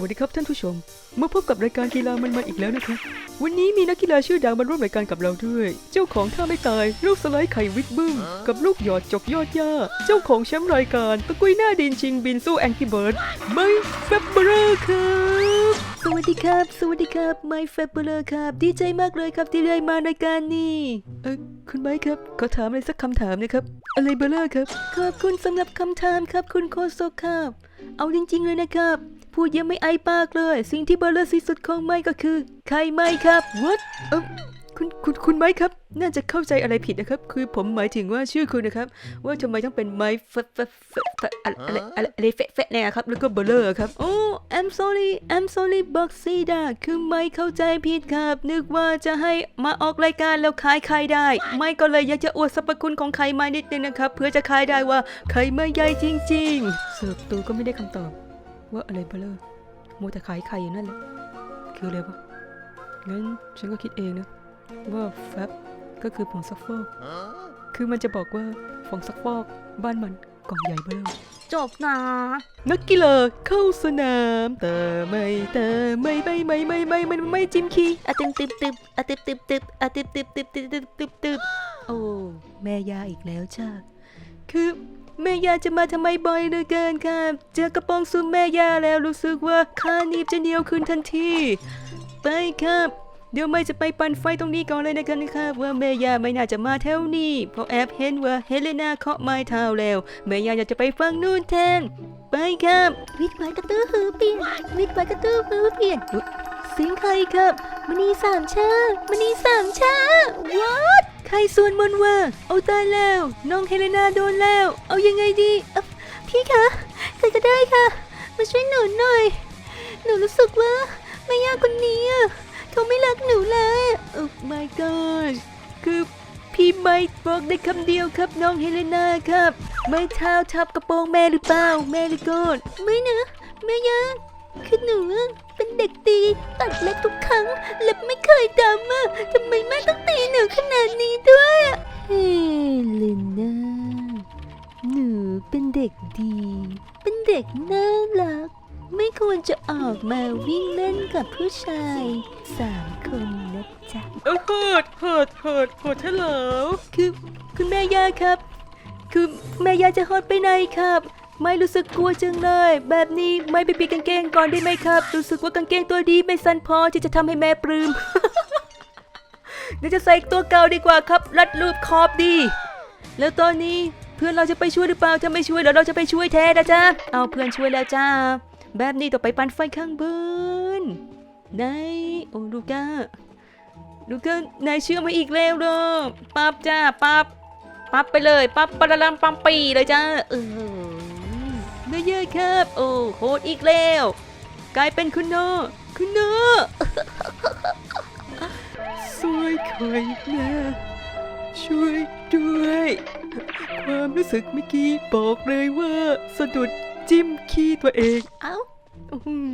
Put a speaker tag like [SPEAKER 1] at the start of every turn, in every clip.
[SPEAKER 1] วัสดีครับท่านผู้ชม มาพบกับรายการกีฬามันมาอีกแล้วนะครับ วันนี้มีนักกีฬาชื่อดังมาร่วมรายการกับเราด้วย เจ้าของท่าไม่ตาย ลูกสไลด์ไข่วิกบึ้ม กับลูกหยอดจกยอดย่า เจ้าของแชมป์รายการตะกุยหน้าดินชิงบินสู้แองกี้เบิร์ดไม่แฟบเบอร์ครับสวัสดีครับ สวัสดีครับไม่แฟบเบอร์ครับ ดีใจมากเลยครับที่ได้มารายการนี้เออคุณไม้ครับขอถามอะไรสักคำถามนะครับอะไรเบอร์ครับขอบคุณสำหรับคำถามครับคุณโคโซครับเอาจริง ๆ เลยนะครับ พูดยังไม่ไอปากเลย สิ่งที่เบอร์เลอร์ที่สุดของไม้ก็คือไข่ไม้ครับ what เออคุณคุณคุณไม้ครับ น่าจะเข้าใจอะไรผิดนะครับ คือผมหมายถึงว่าชื่อคุณนะครับ ว่าทำไมต้องเป็นไม้เฟะเฟะเฟะอะไรอะไรอะไรเฟะเฟะเนี่ยครับ แล้วก็เบอร์เลอร์ครับ โอ้ I'm sorry I'm sorry บอกซีดาคือไม่เข้าใจผิดครับ นึกว่าจะให้มาออกรายการแล้วขายไข่ได้ ไม่ก็เลยอยากจะอวดสรรพคุณของไข่ไม้นิดนึงนะครับ เพื่อจะขายได้ว่าไข่ไม้ใหญ่จริง ๆ เสรุปตูก็ไม่ได้คำตอบ ว่าอะไรเบลเลอร์มัวแต่ขายไข่อยู่นั่นแหละ คืออะไรวะ งั้นฉันก็คิดเองนะ ว่าแฟบก็คือผงซักฟอก คือมันจะบอกว่าผงซักฟอก บ้านมันกล่องใหญ่เบลอ
[SPEAKER 2] จบนะ
[SPEAKER 1] นักกีฬาเข้าสนามแต่ไม่แต่ไม่ไม่ไม่ไม่ไม่ไม่ไม่จิ้มขี้
[SPEAKER 2] อะตึบตึบตึบอะตึบตึบตึบอะตึบตึบตึบตึบตึบตึบตึบ
[SPEAKER 1] โอ้แม่ยาอีกแล้วจ้าคือ แม่ยาจะมาทำไมบ่อยเหลือเกินค่ะเจอกระโปรงซุมแม่ยาแล้วรู้สึกว่าขานีบจะเหนียวขึ้นทันที ไปครับ เดี๋ยวไม่จะไปปั่นไฟตรงนี้ก่อนเลยนะครับครับว่าแม่ยาไม่น่าจะมาแถวนี้เพราะแอบเห็นว่าเฮเลนาเคาะไม้เท้าแล้วแม่ยาอยากจะไปฟังนู่นแทน ไปครับ
[SPEAKER 2] วิทย์ไว้กระตือหือเปลี่ยนวิทย์ไว้กระตือหือเปลี่ยน
[SPEAKER 1] เสียงใครครับ
[SPEAKER 2] มณีสามชามณีสามชา
[SPEAKER 1] what ใครส่วนมนว่า เอาตายแล้ว น้องเฮเลนาโดนแล้ว เอายังไงดี
[SPEAKER 2] พี่คะใครก็ได้ค่ะ มาช่วยหนูหน่อย หนูรู้สึกว่าแม่ย่าคนนี้เขาไม่รักหนูเลย
[SPEAKER 1] โอ้ my god คือพี่ไม่บอกได้คำเดียวครับน้องเฮเลนาครับ ไม่เท้าทับกระโปรงแม่หรือเปล่า แม่ลิโกด
[SPEAKER 2] ไม่นะแม่ย่าคือหนู เป็นเด็กดีตัดเล็บทุกครั้งเล็บไม่เคยดำอะทำไมแม่ต้องตีหนูขนาดนี้ด้วยอะ
[SPEAKER 1] เฮเลนาหนูเป็นเด็กดี
[SPEAKER 2] เป็นเด็กน่ารัก ไม่ควรจะออกมาวิ่งเล่นกับผู้ชายสามคนนะจ๊ะ
[SPEAKER 1] เออเหิดเหิดเหิดเหิดเฉลวคือคุณแม่ยาครับ คือแม่ยาจะฮอดไปไหนครับ ไม่รู้สึกกลัวจังเลย แบบนี้ไม่ไปปีกกางเกงก่อนได้ไหมครับ รู้สึกว่ากางเกงตัวดีไม่สั้นพอที่จะทำให้แม่ปลื้มเดี๋ยวจะใส่ตัวเก่าดีกว่าครับ รัดรูปขอบดี แล้วตอนนี้เพื่อนเราจะไปช่วยหรือเปล่าถ้าไม่ช่วยเดี๋ยวเราจะไปช่วยแทนนะจ๊ะเอาเพื่อนช่วยแล้วจ้า แบบนี้ต้อไปปั่นไฟข้างบนไหนโอ้ลูก้าลูก้านายเชื่อมาอีกแล้วเหรอปั๊บจ้าปั๊บปั๊บไปเลยปั๊บปะละลัมปั๊มปีเลยจ้าเออ นายเยอะครับโอ้โหดอีกแล้ว กลายเป็นคุณโนคุณโนสวยคอยแม่ช่วยด้วย ความรู้สึกเมื่อกี้บอกเลยว่าสะดุดจิ้มขี้ตัวเอง
[SPEAKER 2] เอ้า
[SPEAKER 1] อื้อหือ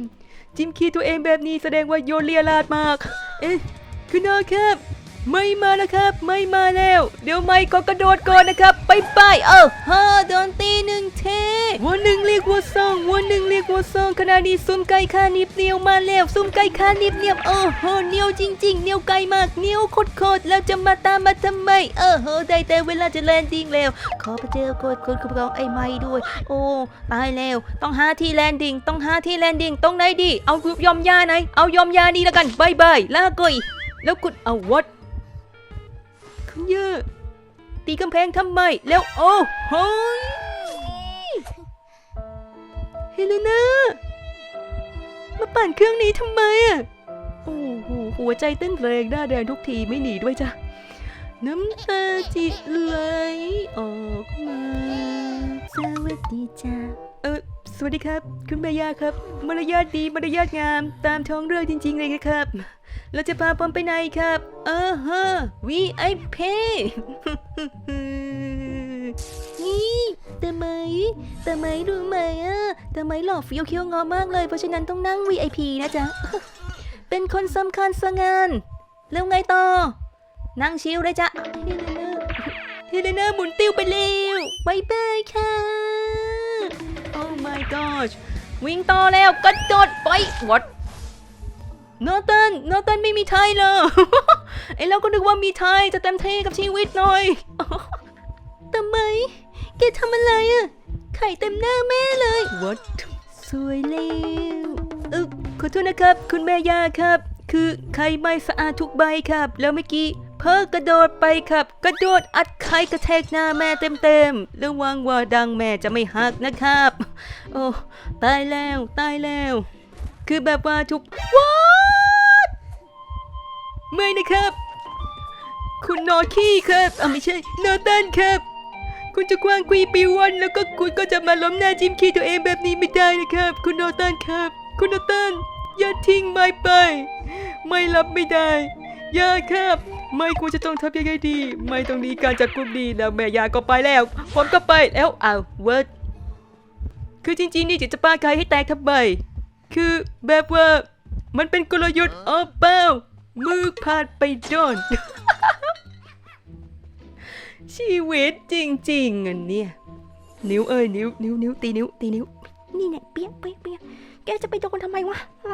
[SPEAKER 1] จิ้มขี้ตัวเองแบบนี้แสดงว่าโยนเลียลาดมาก เอ๊ะคุณน้าครับ ไม่มาแล้วครับ ไม่มาแล้ว เดี๋ยวไม่ก็กระโดดก่อนนะครับไปไปเออฮ่าโดนตีหนึ่งเทวัวหนึ่งเรียกวัวสองวัวหนึ่งเรียกวัวสองขณะนี้ซุ่มไก่คานิบเนียวมาแล้วซุ่มไก่คานิบเนียวโอ้โหเนียวจริง ๆ เนียวไก่มากเนียวโคตรๆแล้วจะมาตามมาทำไมเออเฮ้ได้แต่เวลาจะแลนดิ้งแล้ว ขอพระเจ้ากดกดกระเป๋าไอ้ไม้ด้วย โอ้ตายแล้ว ต้องหาที่แลนดิ้งต้องหาที่แลนดิ้งตรงไหนดีเอายอมยาไหนเอายอมยานี่แล้วกันบายบายลาก่อยแล้วคุณเอาวัด คุณเยอตีกำแพงทำไมแล้วโอ้โหเฮเลนามาปั่นเครื่องนี้ทำไมอะโอ้โหหัวใจเต้นแรงหน้าแดงทุกทีไม่หนีด้วยจ้ะน้ำตาจิไหลออกมา
[SPEAKER 2] สวัสดีจ้า
[SPEAKER 1] เออสวัสดีครับ คุณแม่ยาครับ มารยาทดีมารยาทงาม ตามท้องเรื่องจริง ๆ เลยนะครับ เราจะพาปอมไปไหนครับ เออฮะ VIP
[SPEAKER 2] นี่แต่ไหมแต่ไหมรู้ไหมอะแต่ไหมหล่อเฟี้ยวเคี้ยวงอมากเลย เพราะฉะนั้นต้องนั่ง VIP นะจ๊ะ เป็นคนสำคัญสงาน แล้วไงต่อ นั่งชิลเลยจ้ะเฮเลนาเฮเลนาหมุนติ้วไปเร็วบายบายค่ะ
[SPEAKER 1] Oh my gosh
[SPEAKER 2] วิ่งต่อแล้วกระโดดไปวั ดนอตันนอตันไม่มีไทยเลยไอเราก็นึกว่ามีไทยจะเต็มที่กับชีวิตหน่อยทำไมแกทำอะไรอะไข่เต็มหน้าแม่เลย
[SPEAKER 1] What
[SPEAKER 2] สวยแล้วเออขอโทษนะครับ คุณแม่ยาครับ คือไข่ไม่สะอาดทุกใบครับ แล้วเมื่อกี้เพิ่งกระโดดไปครับ กระโดดอัดไข่กระแทกหน้าแม่เต็มๆระวังว่าดังแม่จะไม่หักนะครับ โอ้ตายแล้วตายแล้ว คือแบบว่าทุกว้าไม่ นะครับ คุณนอขี้ครับอะไม่ใช่นอตันครับ คุณจะคว้างกุยปิววันแล้วก็คุณก็จะมาล้มหน้าจิ้มขี้ตัวเองแบบนี้ไม่ได้นะครับ คุณโนตันครับ คุณโนตันอย่าทิ้งไม่ไป ไม่รับไม่ได้อย่าครับ ไม่ควรจะต้องทำยังไงดี ไม่ต้องหนีการจับกลุ่มดีแล้วแม่ยาก็ไปแล้วผมก็ไปแล้วเอาวเวิร์ดคือจริงๆนี่จะจะป้าใครให้แตกทับใบคือแบบว่ามันเป็นกลยุทธ์อ๋อเปล่า มือพลาดไปโดน ชีวิตจริงๆอันเนี่ย นิ้วเอ้ยนิ้วนิ้วนิ้วตีนิ้วตีนิ้ว
[SPEAKER 3] นี่เนี่ยเปียกเปียกเปียกแกจะไปโดนทำไมวะแหม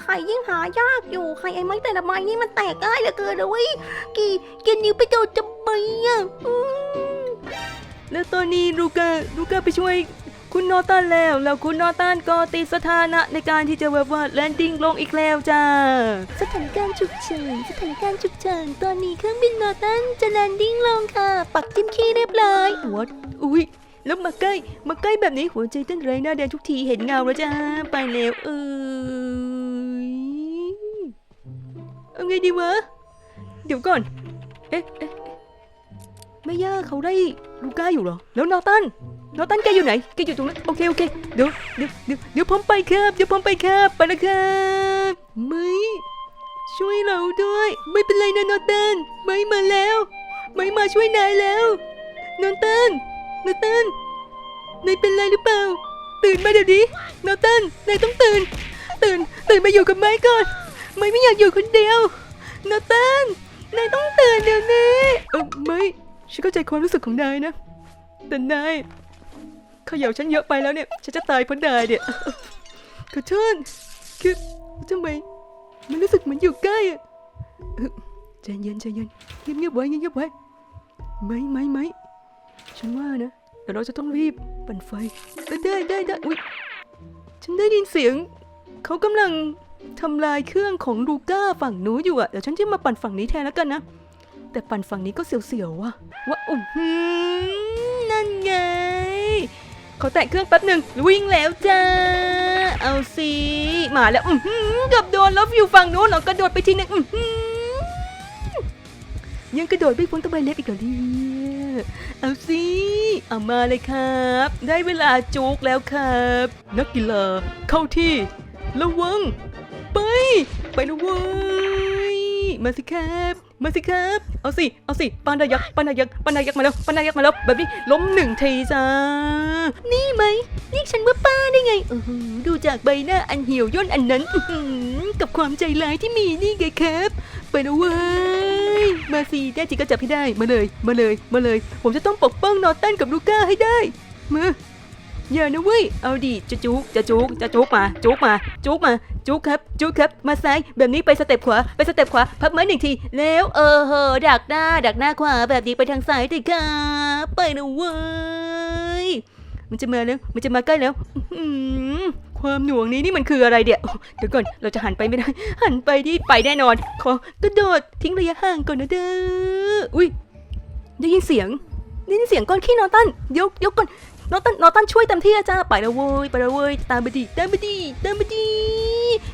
[SPEAKER 3] ไข่ยิ่งหายากอยู่ไข่ไอ้ไม้แต่ละไม้นี่มันแตกง่ายเหลือเกินเลยเว้ยกี่เกนิ้วไปโดนจะไปอะ
[SPEAKER 1] แล้วตอนนี้ลูกาลูกาไปช่วย คุณนอตันแล้วแล้วคุณนอตันก็ติดสถานะในการที่จะแบบว่าแลนดิ้งลงอีกแล้วจ้า
[SPEAKER 3] สถานการณ์ฉุกเฉินสถานการณ์ฉุกเฉินตอนนี้เครื่องบินนอร์ตันจะแลนดิ้งลงค่ะ ปักจิ้มขี้เรียบร้อย
[SPEAKER 1] What อุ้ยแล้วมาใกล้มาใกล้แบบนี้หัวใจเต้นแรงหน้าแดงทุกทีเห็นเงาแล้วจ้าไปแล้วเอ้ยเอาไงดีวะ เดี๋ยวก่อน เอ๊ะเอ๊ะเอ๊ะ แม่ย่าเขาได้ลูก้าอยู่เหรอ แล้วนอตันนอตันแกอยู่ไหนแกอยู่ตรงนั้น โอเคโอเค เดี๋ยวเดี๋ยวเดี๋ยวเดี๋ยวผมไปครับ เดี๋ยวผมไปครับ ไปแล้วครับไม่ช่วยเราด้วย ไม่เป็นไรนะนอตันไม่มาแล้ว ไม่มาช่วยนายแล้ว นอตันนอตันนายเป็นไรหรือเปล่า ตื่นมาเดี๋ยวนี้นอตันนายต้องตื่น ตื่น ตื่นมาอยู่กับไม้ก่อน ไม่ไม่อยากอยู่คนเดียวนอตันนายต้องตื่นเดี๋ยวนี้ เออไม่ ฉันเข้าใจความรู้สึกของนายนะ แต่นายเขย่าฉันเยอะไปแล้วเนี่ย ฉันจะตายเพราะนายเนี่ยขอโทษคือทำไมมันรู้สึกเหมือนอยู่ใกล้อะเออใจเย็นใจเย็นเงียบเงียบไว้เงียบเงียบไว้ไม่ไม่ไม่ฉันว่านะเดี๋ยวเราจะต้องรีบปั่นไฟได้ได้ได้อุ้ยฉันได้ยินเสียง เขากำลังทำลายเครื่องของลูก้าฝั่งนู้นอยู่อะเดี๋ยวฉันจะมาปั่นฝั่งนี้แทนแล้วกันนะ แต่ปั่นฝั่งนี้ก็เสียวๆว่ะว่าอุ้มหืมนั่นไงเขอแตะเครื่องแป๊บหนึ่งวิ่งแล้วจ้า เอาสิมาแล้วอือหือเกับโดนแล้วอยู่ฝั่งนู้นเหรอกระโดดไปทีหนึงอือหือยังกระโดดไม่พ้นตะไบเล็บอีกเหรอเนี่ยเอาสิเอามาเลยครับ ได้เวลาจุกแล้วครับ นักกีฬาเข้าที่ ระวัง ไป ไปนะเว้ย มาสิครับมาสิครับเอาสิเอาสิปานดายักษ์ปานดายักษ์ปานดายักษ์มาแล้วปานดายักษ์มาแล้วแบบนี้ล้มหนึ่งทีจ้า
[SPEAKER 3] นี่ไหมเรียกฉันว่าป้าได้ไง
[SPEAKER 1] อดูจากใบหน้าอันเหี่ยวย่นอันนั้นกับความใจร้ายที่มีนี่ไงครับไปนะเว้ยมาสิได้จริงก็จับให้ได้มาเลย มาเลยมาเลย ผมจะต้องปกป้องนอตันกับลูก้าให้ได้มา อย่านะเว้ย เอาดิจะจุกจะจุกจะจุกมาจุกมาจุกมาจุกครับจุกครับ มาซ้ายแบบนี้ไปสเต็ปขวาไปสเต็ปขวาพับไม้หนึ่งทีแล้วเออเหอดักหน้า ดักหน้าขวาแบบนี้ไปทางซ้ายดิครับไปนะเว้ยมันจะมาแล้วมันจะมาใกล้แล้วความหน่วงนี้นี่มันคืออะไรเดี๋ยวเดี๋ยวก่อนเราจะหันไปไม่ได้ หันไปที่ไปแน่นอน ขอกระโดดทิ้งระยะห่างก่อนนะเด้ออุ้ยได้ยินเสียงได้ยินเสียงก้อนขี้นอตันยกยกก่อน นอตันนอตันช่วยเต็มที่อะจ้าไปแล้วเว้ยไปแล้วเว้ยตามไปดีตามไปดีตามไปดี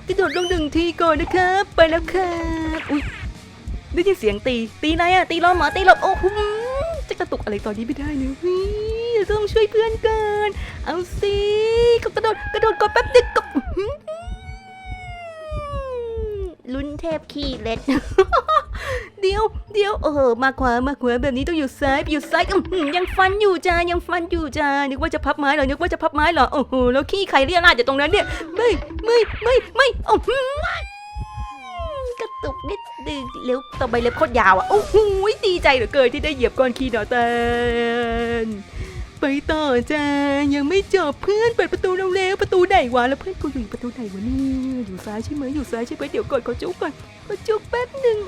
[SPEAKER 1] กระโดดลงหนึ่งทีก่อนนะครับ ไปแล้วครับอุ้ยได้ยินเสียงตี ตีไหนอะตีล้อหมาตีหลบโอ้โหจะกระตุกอะไรตอนนี้ไม่ได้เลยเฮ้ยเราต้องช่วยเพื่อนกัน เอาสิก็กระโดดกระโดดก่อนแป๊บนึงกับ
[SPEAKER 3] ลุ้นเทพขี้เล็ด
[SPEAKER 1] เดี๋ยวเดี๋ยวเออมาขวามาขวาแบบนี้ต้องอยู่ซ้ายอยู่ซ้ายอื้อหือยังฟันอยู่จ้ายังฟันอยู่จ้านึกว่าจะพับไม้เหรอนึกว่าจะพับไม้เหรอโอ้โหแล้วขี้ใครเรียราดอยู่ตรงนั้นเนี่ยไม่ไม่ไม่ไม่โอ้โห
[SPEAKER 3] กระตุกนิดดึง
[SPEAKER 1] เล็บต่อไปเล็บโคตรยาวอะโอ้โหดีใจเหลือเกินที่ได้เหยียบก้อนขี้นอเตน ต่อจ้ายังไม่จบเพื่อนเปิดประตูเร็วๆประตูไหนวะแล้วเพื่อนกูอยู่ประตูไหนวะเนี่ยอยู่ซ้ายใช่ไหมอยู่ซ้ายใช่ไหมเดี๋ยวก่อนขอจุกก่อนขอจุกแป๊บหนึ่ง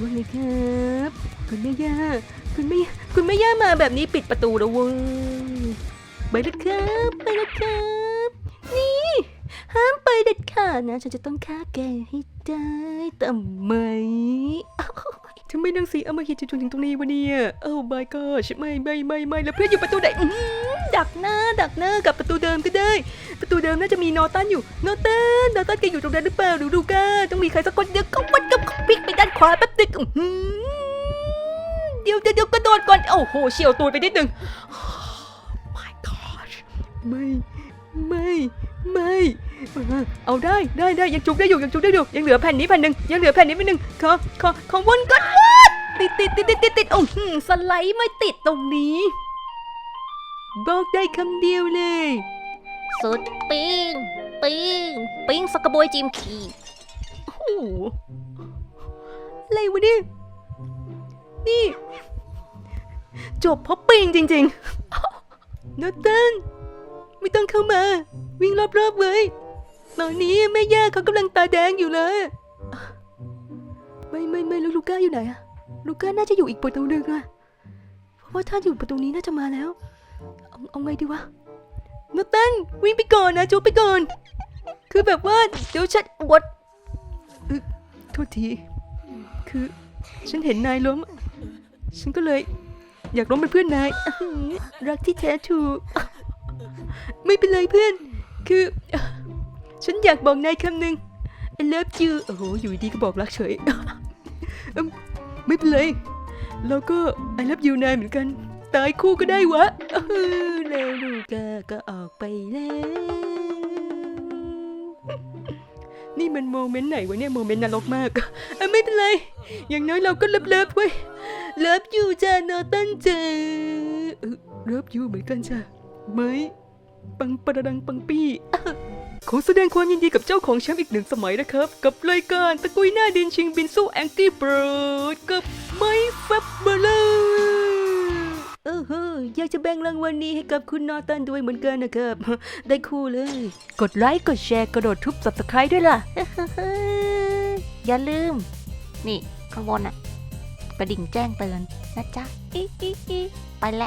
[SPEAKER 1] ว่าไงครับคุณแม่ย่าคุณแม่คุณแม่ย่ามาแบบนี้ปิดประตูแล้วเว้ยไปแล้วครับไปแล้วครับนี่ห้ามไปเด็ดขาดนะ ฉันจะต้องฆ่าแกให้ได้แต่ไม ทำไมนางสีเอามาหิดจนถึงตรงนี้วะเนี่ยโอ้ my god ไม่ไม่ไม่ไม่แล้วเพื่อนอยู่ประตูไหนอื้อหือดักหน้าดักหน้ากับประตูเดิมก็ได้ ประตูเดิมน่าจะมีนอตันอยู่นอตันนอตันแกอยู่ตรงนั้นหรือเปล่าหรือดูก้าต้องมีใครสักคนเดี๋ยวเขาวัดกับพลิกไปด้านขวาแป๊บนึงอื้อหือเดี๋ยวเดี๋ยวเดี๋ยวกระโดดก่อนโอ้โหเฉียวตัวไปนิดนึง my god ไม่ ไม่ไม่เอาได้ได้ได้ยังจุกได้อยู่ยังจุกได้อยู่ยังเหลือแผ่นนี้แผ่นหนึ่งยังเหลือแผ่นนี้แผ่นหนึ่งขอขอขอวนก่อนวดติดติดติดติดติดติดโอ้โหสไลด์ไม่ติดตรงนี้ บอกได้คำเดียวเลย
[SPEAKER 3] สุดปิ้งปิ้งปิ้งสกระบวยจิมขี่
[SPEAKER 1] โอ้โหอะไรวะเนี่ยนี่ จบเพราะปิงจริงๆนอตเตัน ไม่ต้องเข้ามา วิ่งรอบๆเลยตอนนี้แม่ย่าเขากำลังตาแดงอยู่เลยไม่ไม่ไม่แล้วลูก้าอยู่ไหนอะลูก้าน่าจะอยู่อีกประตูหนึ่งอะเพราะว่าถ้าอยู่ประตูนี้น่าจะมาแล้วเอาเอาไงดีวะนอตเตันวิ่งไปก่อนนะจุ๊บไปก่อน คือแบบว่าเดี๋ยวฉันอดเออโทษที คือฉันเห็นนายล้ม ฉันก็เลย อยากล้มเป็นเพื่อนนาย รักที่แท้ทรู ไม่เป็นไรเพื่อน คือ ฉันอยากบอกนายคำหนึ่ง I love you โอ้โห อยู่ดีก็บอกรักเฉย ไม่เป็นไร แล้วก็ I love you นายเหมือนกัน ตายคู่ก็ได้วะแล้วลูกาก็ออกไปแล้ว นี่มันโมเมนต์ไหนวะเนี่ย โมเมนต์นรกมากอไม่เป็นไร อย่างน้อยเราก็เลิฟเลิฟๆเว้เลิฟอยู่จ้าโนตันจ้าเออเลิฟอยู่เหมือนกันจ้ะ ไหม ปังประดังปังปี้ ขอแสดงความยินดีกับเจ้าของแชมป์อีกหนึ่งสมัยนะครับ กับรายการตะกุยหน้าดินชิงบินสู้แองกี้เบิร์ดกับไม้แฟบเบลเลอร์เออเฮ้ยอยากจะแบ่งรางวัลนี้ให้กับคุณนอตันด้วยเหมือนกันนะครับ ได้คู่เลย กดไลค์กดแชร์กระโดดทุบ subscribe ด้วยล่ะ
[SPEAKER 3] อย่าลืม นี่ข้างบนอะกระดิ่งแจ้งเตือนนะจ๊ะอีอีอีไปแล้ว